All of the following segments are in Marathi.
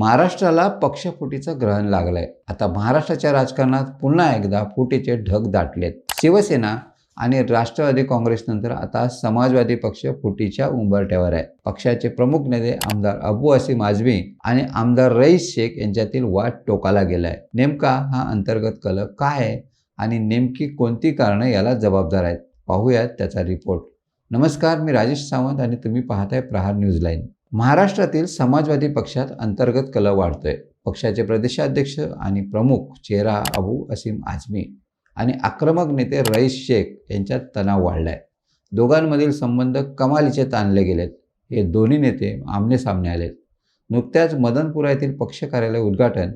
महाराष्ट्राला पक्षफुटीचं ग्रहण लागलंय. आता महाराष्ट्राच्या राजकारणात पुन्हा एकदा फुटीचे ढग दाटलेत. शिवसेना आणि राष्ट्रवादी काँग्रेसनंतर आता समाजवादी पक्ष फुटीच्या उंबरठ्यावर आहे. पक्षाचे प्रमुख नेते आमदार अबू असीम आझमी आणि आमदार रईस शेख यांच्यातील वाद टोकाला गेलाय. नेमका हा अंतर्गत कल काय आहे आणि नेमकी कोणती कारणं याला जबाबदार आहेत? पाहूयात त्याचा रिपोर्ट नमस्कार मी राजेश सावंत आणि तुम्ही पाहताय प्रहार न्यूज लाईन. महाराष्ट्रातील समाजवादी पक्षात अंतर्गत कल वाढतोय. पक्षाचे प्रदेशाध्यक्ष आणि प्रमुख चेहरा अबू असीम आझमी आणि आक्रमक नेते रईस शेख यांच्यात तणाव वाढलाय. दोघांमधील संबंध कमालीचे ताणले गेलेत. हे दोन्ही नेते आमने सामने आलेत. नुकत्याच मदनपुरा येथील पक्ष कार्यालय उद्घाटन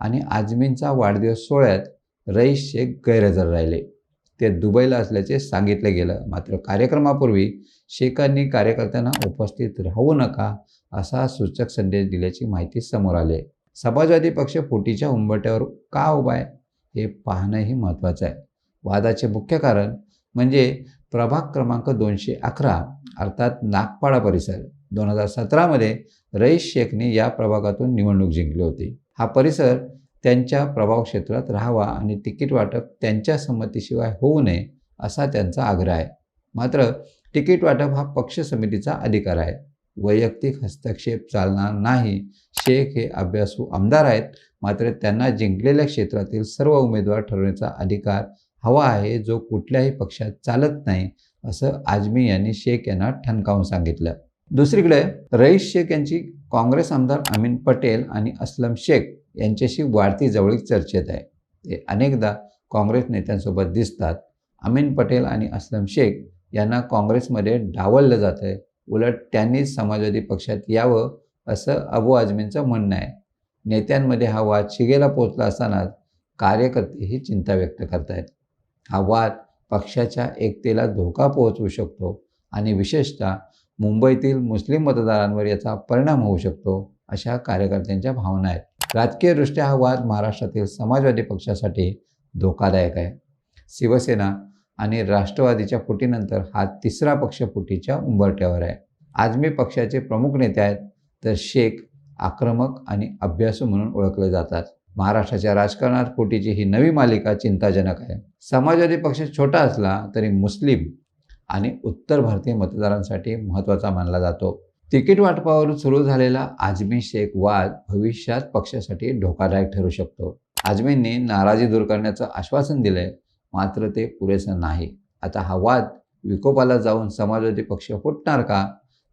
आणि आझमींचा वाढदिवस सोहळ्यात रईस शेख गैरहजर राहिले. ते दुबईला असल्याचे सांगितले गेलं. मात्र कार्यक्रमापूर्वी शेखांनी कार्यकर्त्यांना उपस्थित राहू नका असा सूचक संदेश दिल्याची माहिती समोर आली आहे. समाजवादी पक्ष फुटीच्या उंबरट्यावर का उभा आहे हे पाहणंही महत्त्वाचं आहे. वादाचे मुख्य कारण म्हणजे प्रभाग क्रमांक दोनशे अकरा अर्थात नागपाडा परिसर. दोन हजार सतरामध्ये रईस शेखने या प्रभागातून निवडणूक जिंकली होती. हा परिसर त्यांच्या प्रभाव क्षेत्रात राहावा आणि तिकीट वाटप त्यांच्या संमतीशिवाय होऊ नये असा त्यांचा आग्रह आहे. मात्र तिकीट वाटप हा पक्ष समितीचा अधिकार आहे. वैयक्तिक हस्तक्षेप चालणार नाही. शेख हे अभ्यासू आमदार आहेत. मात्र त्यांना जिंकलेल्या क्षेत्रातील सर्व उमेदवार ठरवण्याचा अधिकार हवा आहे जो कुठल्याही पक्षात चालत नाही असं आजमी यांनी शेख यांना ठणकावून सांगितलं. दुसरीकडे रईस शेख यांची काँग्रेस आमदार अमीन पटेल आणि असलम शेख यांच्याशी वाढती जवळीक चर्चेत आहे. ते अनेकदा काँग्रेस नेत्यांसोबत दिसतात. अमीन पटेल आणि असलम शेख यांना काँग्रेसमध्ये डावललं जातं आहे उलट त्यांनीच समाजवादी पक्षात यावं असं अबू आझमींचं म्हणणं आहे. नेत्यांमध्ये हा वाद शिगेला पोचला असतानाच कार्यकर्ते ही चिंता व्यक्त करत आहेत हा वाद पक्षाच्या एकतेला धोका पोहोचवू शकतो आणि विशेषतः मुंबईतील मुस्लिम मतदारांवर याचा परिणाम होऊ शकतो अशा कार्यकर्त्यांच्या भावना आहेत. राजकीयदृष्ट्या हा वाद महाराष्ट्रातील समाजवादी पक्षासाठी धोकादायक आहे. शिवसेना आणि राष्ट्रवादीच्या फुटीनंतर हा तिसरा पक्ष फुटीच्या उंबरट्यावर आहे. आजमी पक्षाचे प्रमुख नेते आहेत तर शेख आक्रमक आणि अभ्यासू म्हणून ओळखले जातात. महाराष्ट्राच्या राजकारणात फुटीची ही नवी मालिका चिंताजनक आहे. समाजवादी पक्ष छोटा असला तरी मुस्लिम आणि उत्तर भारतीय मतदारांसाठी महत्त्वाचा मानला जातो. तिकीट वाटपावरून सुरू झालेला आजमी शेख वाद भविष्यात पक्षासाठी धोकादायक ठरू शकतो. आजमींनी नाराजी दूर करण्याचं आश्वासन दिलंय मात्र ते पुरेसं नाही. आता हा वाद विकोपाला जाऊन समाजवादी पक्ष फुटणार का?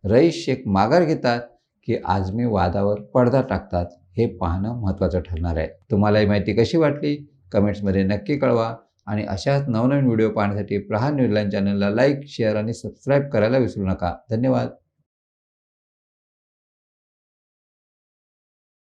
रईस शेख माघार घेतात की आजमी वादावर पडदा टाकतात हे पाहणं महत्त्वाचं ठरणार आहे. तुम्हाला ही माहिती कशी वाटली? कमेंट्समध्ये नक्की कळवा आणि अशाच नवनवीन व्हिडिओ पाहण्यासाठी प्रहार न्यूजलाईन चॅनलला लाईक शेअर आणि सबस्क्राईब करायला विसरू नका. धन्यवाद.